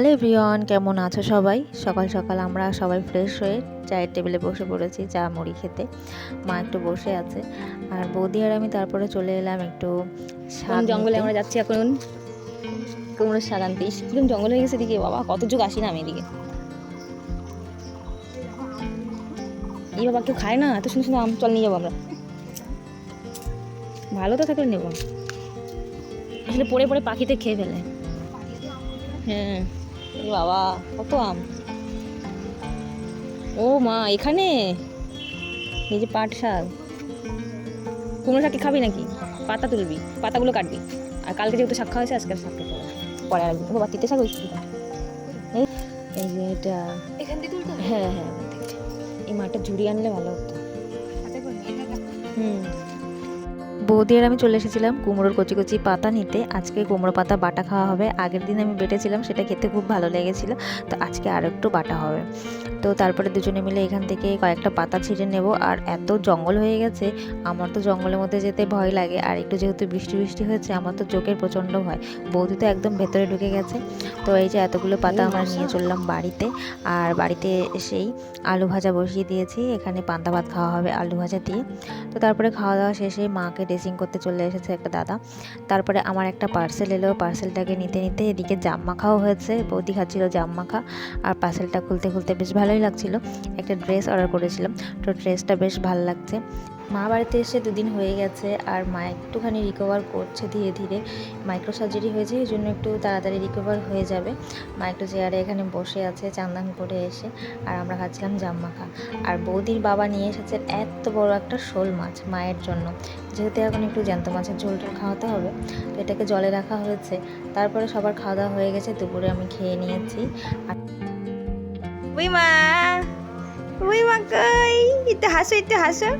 Hello everyone কেমন আছো সবাই? সকাল সকাল আমরা সবাই ফ্রেশ হয়ে চায়ের টেবিলে বসে পড়েছি চা মুড়ি খেতে। মা একটু বসে আছে। আর বৌদি আর আমি তারপরে চলে এলাম একটু জঙ্গলে আমরা যাচ্ছি এখন? কুমড়োর শাক আনতে? কীরকম জঙ্গল হয়ে গেছে এদিকে বাবা কত যুগ আসি না আমি এদিকে। এই বাবা কেউ খায় না? এত সুন্দর সুন্দর আম চল নিয়ে যাব আমরা। ভালো তো থাকলে নেব। আসলে পড়ে পড়ে পাখিতে খেয়ে ফেলে। হ্যাঁ। বাবা কত আম? ও মা এখানে? এই যে পাট শাক। কুমড়ো শাক কি খাবি নাকি? পাতা তুলবি পাতাগুলো কাটবি। আর কালকে যেহেতু শাক খাওয়া হয়েছে আজকে শাক খেতে পরে আর বাবা তিতে শাক হয়েছে এই এই যে এটা। এখান হ্যাঁ হ্যাঁ এই মাঠটা ঝুড়ি আনলে ভালো হাতে। বৌদি আমি চলে এসেছিলাম কুমড়োর কচি কচি পাতা নিতে। আজকে কুমড়ো পাতা বাটা খাওয়া হবে। আগের দিন আমি বেটেছিলাম, সেটা খেতে খুব ভালো লেগেছিল। তো আজকে আর একটু বাটা হবে। তো তারপরে দুজনে মিলে এখান থেকে কয়েকটা পাতা ছিঁড়ে নেব। আর এত জঙ্গল হয়ে গেছে, আমার তো জঙ্গলের মধ্যে যেতে ভয় লাগে। আর একটু যেহেতু বৃষ্টি বৃষ্টি হয়েছে, আমার তো চোখের প্রচণ্ড ভয়। বৌদি তো একদম ভেতরে ঢুকে গেছে। তো এই যে এতগুলো পাতা আমরা নিয়ে চললাম বাড়িতে। আর বাড়িতে এসেই আলু ভাজা বসিয়ে দিয়েছি। এখানে পান্তা ভাত খাওয়া হবে আলু ভাজা দিয়ে। তো তারপরে খাওয়া দাওয়া শেষে মাকে ড্রেসিং করতে চলে এসেছে একটা দাদা। তারপরে আমার একটা পার্সেল এলো পার্সেলটাকে নিতে নিতে এদিকে জাম মাখাও হয়েছে, বৌদি খাচ্ছিল জাম মাখা আর পার্সেলটা খুলতে খুলতে বেশ ভালোই লাগছিল। একটা ড্রেস অর্ডার করেছিলাম, তো ড্রেসটা বেশ ভালো লাগছে। মা বাড়িতে এসে দুদিন হয়ে গেছে আর মা একটুখানি রিকভার করছে ধীরে ধীরে। মাইক্রো সার্জারি হয়েছে, এই জন্য একটু তাড়াতাড়ি রিকভার হয়ে যাবে। মা একটু চেয়ারে এখানে বসে আছে, চান্দান করে এসে আর আমরা খাচ্ছিলাম জাম মাখা আর বৌদির বাবা নিয়ে এসেছে এত বড় একটা শোল মাছ মায়ের জন্য। যেহেতু এখন একটু জ্যান্ত মাছের ঝোল টোল খাওয়াতে হবে, তো এটাকে জলে রাখা হয়েছে। তারপরে সবার খাওয়া দাওয়া হয়ে গেছে, দুপুরে আমি খেয়ে নিয়েছি। আর ওই মা ওই মা কই? একটু হাসো একটু হাসো।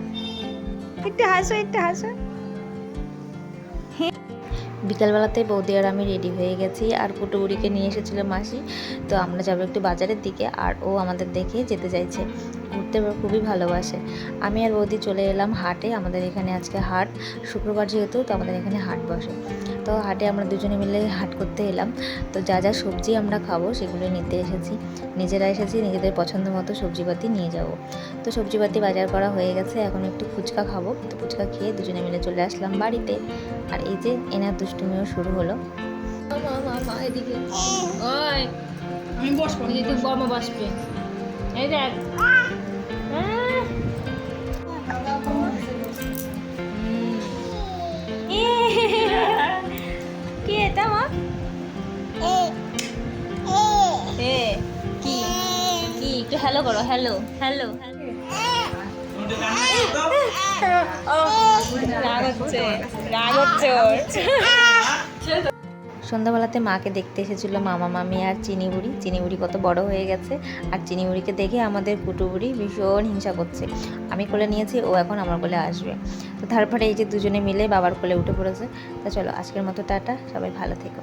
একটু হাসো একটু হাসো। বিকালবেলাতে বৌদি আর আমি রেডি হয়ে গেছি আর পুটুবুড়িকে নিয়ে এসেছিল মাসি। তো আমরা যাব একটু বাজারের দিকে আর ও আমাদের দেখে যেতে চাইছে। ঘুরতে খুবই ভালোবাসে। আমি আর বৌদি চলে এলাম হাটে আমাদের এখানে আজকে হাট। শুক্রবার যেহেতু তো আমাদের এখানে হাট বসে। তো হাটে আমরা দুজনে মিলে হাট করতে এলাম। তো যা যা সবজি আমরা খাব সেগুলো নিতে এসেছি। নিজেরা এসেছি নিজেদের পছন্দ মতো সবজিপাতি নিয়ে যাব। তো সবজিপাতি বাজার করা হয়ে গেছে এখন একটু ফুচকা খাব। তো ফুচকা খেয়ে দুজনে মিলে চলে আসলাম বাড়িতে। আর এই যে এনার দুষ্টুমিও শুরু হলো। মা মা মা এদিকে। ওই আমি বসবো বাসবে। এই দেখ কি এটা মা? এ কি? কি? একটু হ্যালো করো হ্যালো হ্যালো রাগ হচ্ছে রাগ হচ্ছে ওর সন্ধ্যাবেলাতে মাকে দেখতে এসেছিল মামা, মামি আর চিনি বুড়ি। চিনি বুড়ি কত বড় হয়ে গেছে আর চিনি বুড়িকে দেখে আমাদের কুটুবুড়ি ভীষণ হিংসা করছে। আমি কোলে নিয়েছি, ও এখন আমার কোলে আসবে। তো তারপরে এই যে দুজনে মিলে বাবার কোলে উঠে পড়েছে। তা চলো আজকের মতো টাটা, সবাই ভালো থেকো।